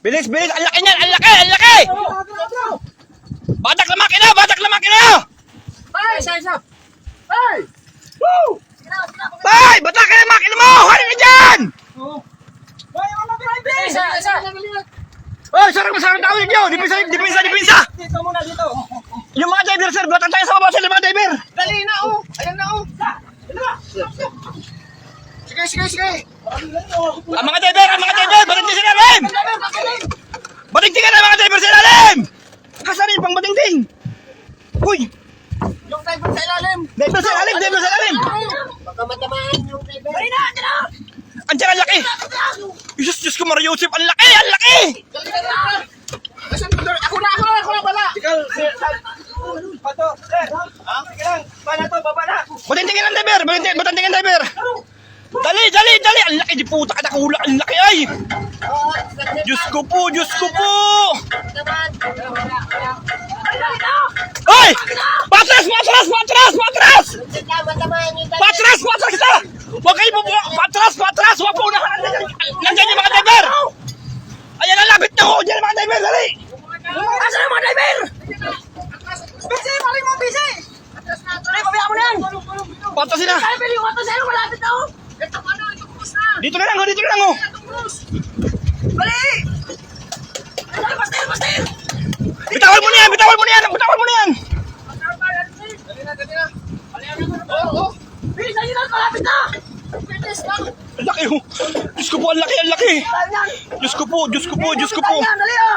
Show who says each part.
Speaker 1: Bilis, bilis! Ang laki niyan! Ang laki! Ang laki! Batak na makina! Batak na makina!
Speaker 2: Ay, isa, isa. Ay!
Speaker 1: Bay! Batak ka na makina mo! Hari ka dyan!
Speaker 2: Isa, isa.
Speaker 1: Oy, sarang masarang tawag niyo! Dipinsa, dipinsa, dipinsa!
Speaker 2: Dito muna, dito.
Speaker 1: Yung mga driver, sir! Batak tayo sa baba sa mga driver!
Speaker 2: Dali na, oh. Ayan na, oh. Sige, sige, sige.
Speaker 1: Ang mga driver! Ang mga driver! Batik din sa ilalim! Batik din ka na mga driver sa ilalim! Kasan yung pang bating Uy!
Speaker 2: Yung driver sa ilalim.
Speaker 1: Driver sa ilalim! Driver sa ilalim!
Speaker 2: Baka matamaan yung driver. Dali na, na.
Speaker 1: Andiyan ang laki! Diyos, Diyos ko, Mario Joseph! Ang laki! Ang laki!
Speaker 2: Ako na, ako na, ako na, bala.
Speaker 3: Ikaw, sir. Pato, sir. Ha? Sige lang. Bala to, baba na.
Speaker 1: Batintingin ang driver! Batintingin ang driver! Dali, dali, dali! Ang laki, di puta ka nakahula! Ang laki ay!
Speaker 2: Oh,
Speaker 1: Diyos ko po, Diyos ko po! Nandiyan- yung mga driver! Ayan ang lapit na ko! Diyan ang mga driver, dali! Asan ang mga driver?
Speaker 2: Bisi, paling mo, bisi. Dali, pabayaan mo na yan.
Speaker 1: Patras sila!
Speaker 2: Dali, pili yung ato sa'yo, malapit na, oh. Ito pa na, ito na.
Speaker 1: Dito na lang, oh, dito na lang, oh!
Speaker 2: Dali. Dali, pastel, pastel.
Speaker 1: Bitawan mo na yan! Bitawan mo na yan! Bitawan mo na yan!
Speaker 2: Dali na, dali na. Oo, oo. Bilis, dali na, malapit na.
Speaker 1: Ang laki, oh! Diyos ko po, ang laki, ang laki! Diyos ko po, Diyos ko po, Diyos ko po!
Speaker 2: Dali na,